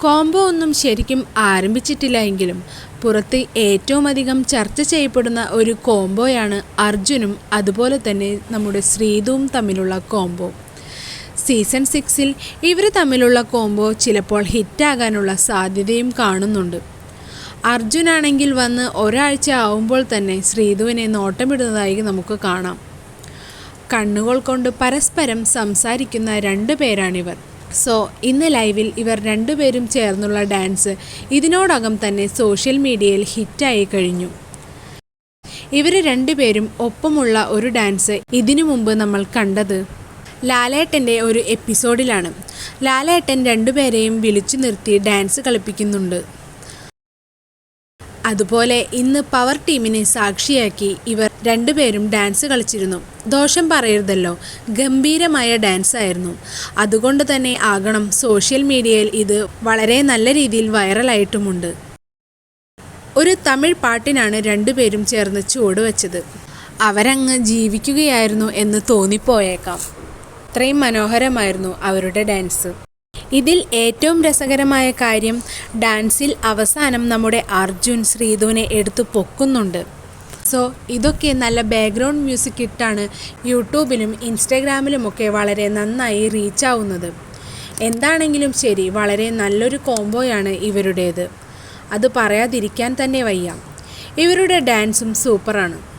Combo ഒന്നും ശരിക്കും ആരംഭിച്ചിട്ടില്ല എങ്കിലും പുറത്ത് ഏറ്റവും അധികം ചർച്ച ചെയ്യപ്പെടുന്ന ഒരു കോംബോയാണ് അർജുനും അതുപോലെ തന്നെ നമ്മുടെ ശ്രീതുവും തമ്മിലുള്ള കോംബോ. സീസൺ സിക്സിൽ ഇവർ തമ്മിലുള്ള കോംബോ ചിലപ്പോൾ ഹിറ്റാകാനുള്ള സാധ്യതയും കാണുന്നുണ്ട്. അർജുനാണെങ്കിൽ വന്ന് ഒരാഴ്ച ആവുമ്പോൾ തന്നെ ശ്രീധുവിനെ നോട്ടമിടുന്നതായി നമുക്ക് കാണാം. കണ്ണുകൾ കൊണ്ട് പരസ്പരം സംസാരിക്കുന്ന രണ്ടു പേരാണിവർ. സോ ഇന്ന് ലൈവിൽ ഇവർ രണ്ടുപേരും ചേർന്നുള്ള ഡാൻസ് ഇതിനോടകം തന്നെ സോഷ്യൽ മീഡിയയിൽ ഹിറ്റായി കഴിഞ്ഞു. ഇവർ രണ്ടുപേരും ഒപ്പമുള്ള ഒരു ഡാൻസ് ഇതിനു മുമ്പ് നമ്മൾ കണ്ടത്. ലാലേട്ടന്റെ ഒരു എപ്പിസോഡിലാണ്. ലാലേട്ടൻ രണ്ടുപേരെയും വിളിച്ചു നിർത്തി ഡാൻസ് കളിപ്പിക്കുന്നുണ്ട്. അതുപോലെ ഇന്ന് പവർ ടീമിനെ സാക്ഷിയാക്കി ഇവർ രണ്ടുപേരും ഡാൻസ് കളിച്ചിരുന്നു. ദോഷം പറയരുതല്ലോ. ഗംഭീരമായ ഡാൻസ് ആയിരുന്നു. അതുകൊണ്ട് തന്നെ ആകണം സോഷ്യൽ മീഡിയയിൽ ഇത് വളരെ നല്ല രീതിയിൽ വൈറലായിട്ടുമുണ്ട് ഒരു തമിഴ് പാട്ടിനാണ് രണ്ടുപേരും ചേർന്ന് ചുവട് വെച്ചത്. അവരങ്ങ് ജീവിക്കുകയായിരുന്നു എന്ന് തോന്നിപ്പോയേക്കാം. അത്രയും മനോഹരമായിരുന്നു അവരുടെ ഡാൻസ് ഇതിൽ ഏറ്റവും രസകരമായ കാര്യം ഡാൻസിൽ അവസാനം നമ്മുടെ അർജുൻ ശ്രീധുവിനെ എടുത്തു പൊക്കുന്നുണ്ട്. സോ ഇതൊക്കെ നല്ല ബാക്ക്ഗ്രൗണ്ട് മ്യൂസിക് ഇട്ടാണ് യൂട്യൂബിലും ഇൻസ്റ്റഗ്രാമിലുമൊക്കെ വളരെ നന്നായി റീച്ചാവുന്നത് എന്താണെങ്കിലും ശരി വളരെ നല്ലൊരു കോംബോയാണ് ഇവരുടേത്. അത് പറയാതിരിക്കാൻ തന്നെ വയ്യ. ഇവരുടെ ഡാൻസും സൂപ്പറാണ്.